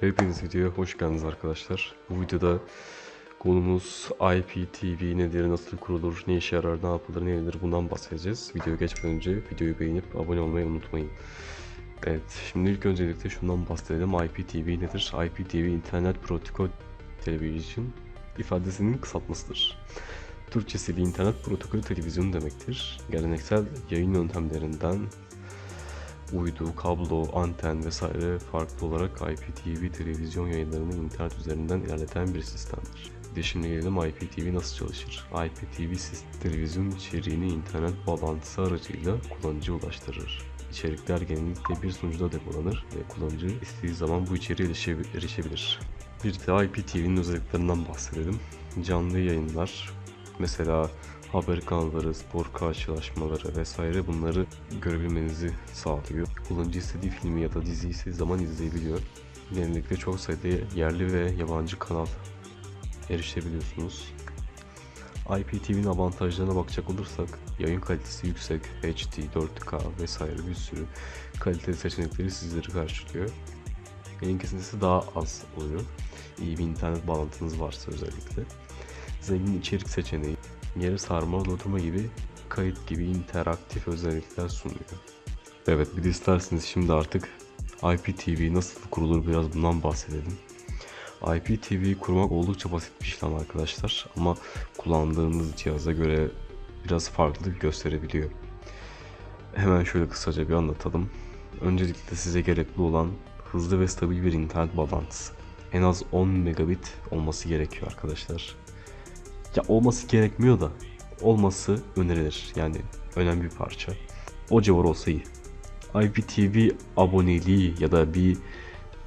Hepiniz videoya hoş geldiniz arkadaşlar. Bu videoda konumuz IPTV nedir, nasıl kurulur, ne işe yarar, ne yapılır, ne edilir bundan bahsedeceğiz. Videoya geçmeden önce videoyu beğenip abone olmayı unutmayın. Evet, şimdi ilk öncelikle şundan bahsedelim. IPTV nedir? IPTV internet protokol televizyon ifadesinin kısaltmasıdır. Türkçesiyle internet protokol televizyon demektir. Geleneksel yayın yöntemlerinden uydu, kablo, anten vesaire farklı olarak IPTV televizyon yayınlarını internet üzerinden ilerleten bir sistemdir. De şimdi gelelim IPTV nasıl çalışır? IPTV televizyon içeriğini internet bağlantısı aracıyla kullanıcıya ulaştırır. İçerikler genellikle bir sunucuda depolanır ve kullanıcı istediği zaman bu içeriğe erişebi- erişebilir. Bir de IPTV'nin özelliklerinden bahsedelim. Canlı yayınlar, mesela haber kanalları, spor karşılaşmaları vesaire bunları görebilmenizi sağlıyor. Kullanıcı istediği filmi ya da diziyi istediği zaman izleyebiliyor. Genellikle çok sayıda yerli ve yabancı kanal erişebiliyorsunuz. IPTV'nin avantajlarına bakacak olursak yayın kalitesi yüksek, HD, 4K vesaire bir sürü kaliteli seçenekleri sizleri karşılıyor. Yayın kesintisi daha az oluyor. İyi bir internet bağlantınız varsa özellikle. Zengin içerik seçeneği, yere sarma, oturma gibi kayıt gibi interaktif özellikler sunuyor. Evet bir isterseniz şimdi artık IPTV nasıl kurulur biraz bundan bahsedelim. IPTV kurmak oldukça basit bir işlem arkadaşlar ama kullandığınız cihaza göre biraz farklılık gösterebiliyor. Hemen şöyle kısaca bir anlatalım. Öncelikle size gerekli olan hızlı ve stabil bir internet bağlantısı. En az 10 megabit olması gerekiyor arkadaşlar. Ya olması gerekmiyor da olması önerilir. Yani önemli bir parça. O civar olsa iyi. IPTV aboneliği ya da bir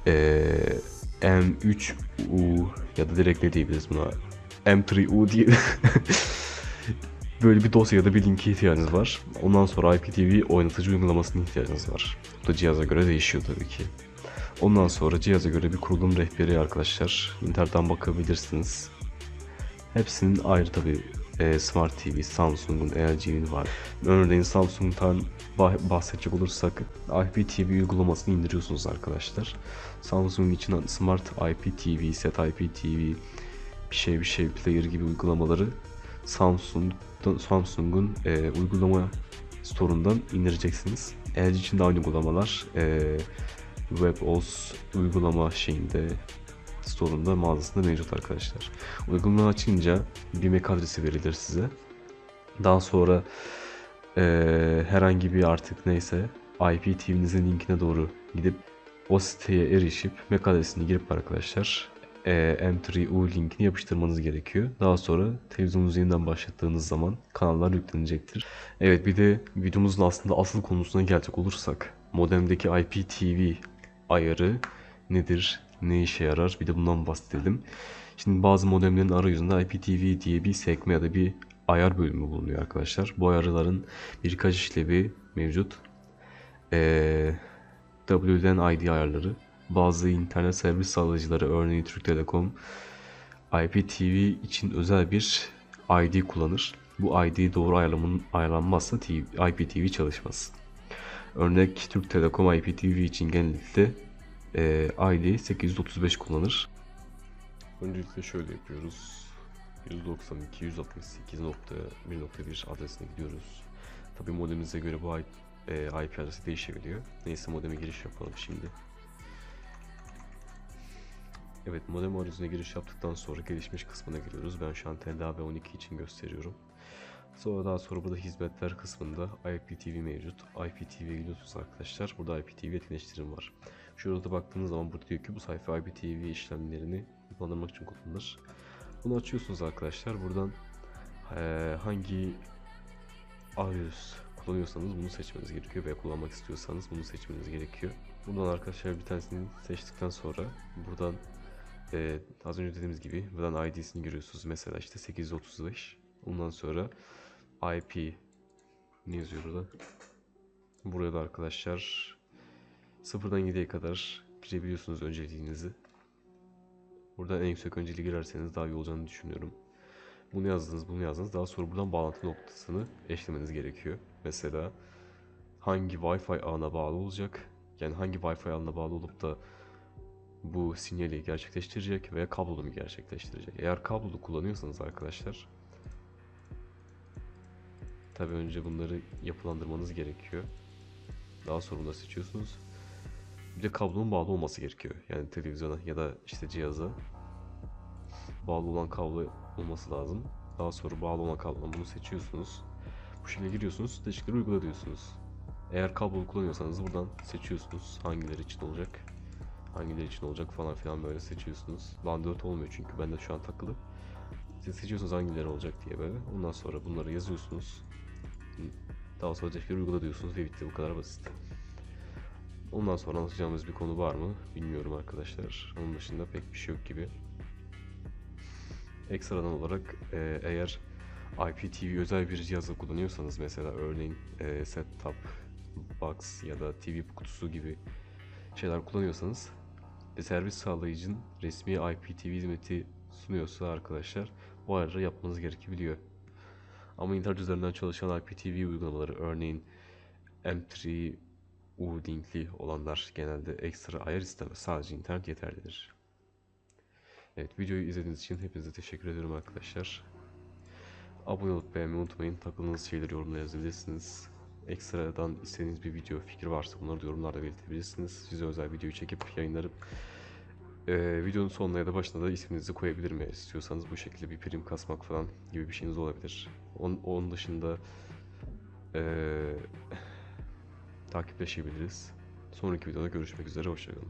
eee, M3U ya da direkt ne diyebiliriz buna M3U diye böyle bir dosya ya da bir linke ihtiyacınız var. Ondan sonra IPTV oynatıcı uygulamasına ihtiyacınız var. Bu da cihaza göre değişiyor tabii ki. Ondan sonra cihaza göre bir kurulum rehberi arkadaşlar. İnternetten bakabilirsiniz. Hepsinin ayrı tabi Smart TV, Samsung'un, LG'nin var. Örneğin Samsung'dan bah- bahsedecek olursak IPTV uygulamasını indiriyorsunuz arkadaşlar. Samsung için Smart IPTV, Set IPTV, bir şey bir şey player gibi uygulamaları Samsung Samsung'un e, uygulama store'undan indireceksiniz. LG için de aynı uygulamalar e, WebOS uygulama şeyinde store'unda mağazasında mevcut arkadaşlar. Uygulama açınca bir MAC adresi verilir size. Daha sonra eee, herhangi bir artık neyse IPTV'nizin linkine doğru gidip o siteye erişip MAC adresini girip arkadaşlar eee, M3U linkini yapıştırmanız gerekiyor. Daha sonra televizyonunuzu yeniden başlattığınız zaman kanallar yüklenecektir. Evet bir de videomuzun aslında asıl konusuna gelecek olursak modemdeki IPTV ayarı nedir, ne işe yarar bir de bundan bahsedelim. Şimdi bazı modemlerin arayüzünde IPTV diye bir sekme ya da bir ayar bölümü bulunuyor arkadaşlar. Bu ayarların birkaç işlevi mevcut. Ee, WLAN ID ayarları, bazı internet servis sağlayıcıları örneğin Türk Telekom IPTV için özel bir ID kullanır. Bu ID doğru ayarlamanın, ayarlanmazsa TV, IPTV çalışmaz. Örnek Türk Telekom IPTV için genellikle e, ID 835 kullanır. Öncelikle şöyle yapıyoruz. 192.168.1.1 adresine gidiyoruz. Tabi modemimize göre bu IP, e, IP adresi değişebiliyor. Neyse modeme giriş yapalım şimdi. Evet modem arayüzüne giriş yaptıktan sonra gelişmiş kısmına giriyoruz. Ben şu an TLA ve 12 için gösteriyorum. Sonra daha sonra burada hizmetler kısmında IPTV mevcut. IPTV'ye gidiyorsunuz arkadaşlar. Burada IPTV etkileştirim var. Şurada baktığınız zaman burada diyor ki bu sayfa IPTV işlemlerini kullanmak için kullanılır. Bunu açıyorsunuz arkadaşlar. Buradan eee, hangi arayüz kullanıyorsanız bunu seçmeniz gerekiyor veya kullanmak istiyorsanız bunu seçmeniz gerekiyor. Buradan arkadaşlar bir tanesini seçtikten sonra buradan eee, az önce dediğimiz gibi buradan ID'sini görüyorsunuz. Mesela işte 835. Ondan sonra IP ne yazıyor burada? Buraya da arkadaşlar sıfırdan 7'ye kadar girebiliyorsunuz önceliğinizi. Burada en yüksek önceliği girerseniz daha iyi olacağını düşünüyorum. Bunu yazdınız, bunu yazdınız. Daha sonra buradan bağlantı noktasını eşlemeniz gerekiyor. Mesela hangi Wi-Fi ağına bağlı olacak? Yani hangi Wi-Fi ağına bağlı olup da bu sinyali gerçekleştirecek veya kablolu mu gerçekleştirecek. Eğer kablolu kullanıyorsanız arkadaşlar tabi önce bunları yapılandırmanız gerekiyor. Daha sonra bunu seçiyorsunuz. Bir de kablonun bağlı olması gerekiyor. Yani televizyona ya da işte cihaza bağlı olan kablo olması lazım. Daha sonra bağlı olan kablodan bunu seçiyorsunuz. Bu şekilde giriyorsunuz. Seçtikleri uygula diyorsunuz. Eğer kablolu kullanıyorsanız buradan seçiyorsunuz. Hangileri için olacak. Hangileri için olacak falan filan böyle seçiyorsunuz. LAN 4 olmuyor çünkü bende şu an takılı. Siz seçiyorsunuz hangileri olacak diye böyle. Ondan sonra bunları yazıyorsunuz. Daha sonra seçtikleri uygula diyorsunuz ve bitti. Bu kadar basit. Ondan sonra anlatacağımız bir konu var mı bilmiyorum arkadaşlar. Onun dışında pek bir şey yok gibi. Ekstradan olarak e, eğer IPTV özel bir cihazı kullanıyorsanız mesela örneğin e, set top box ya da TV kutusu gibi şeyler kullanıyorsanız ve servis sağlayıcının resmi IPTV hizmeti sunuyorsa arkadaşlar bu ayarları yapmanız gerekebiliyor. Ama internet üzerinden çalışan IPTV uygulamaları örneğin M3 U linkli olanlar genelde ekstra ayar istemez. Sadece internet yeterlidir. Evet videoyu izlediğiniz için hepinize teşekkür ediyorum arkadaşlar. Abone olup beğenmeyi unutmayın. Takıldığınız şeyleri yorumlara yazabilirsiniz. Ekstradan istediğiniz bir video fikir varsa bunları da yorumlarda belirtebilirsiniz. Size özel videoyu çekip yayınlarım. Ee, videonun sonuna ya da başına da isminizi koyabilirim eğer istiyorsanız bu şekilde bir prim kasmak falan gibi bir şeyiniz olabilir. Onun, onun dışında ee, takipleşebiliriz. Sonraki videoda görüşmek üzere. Hoşçakalın.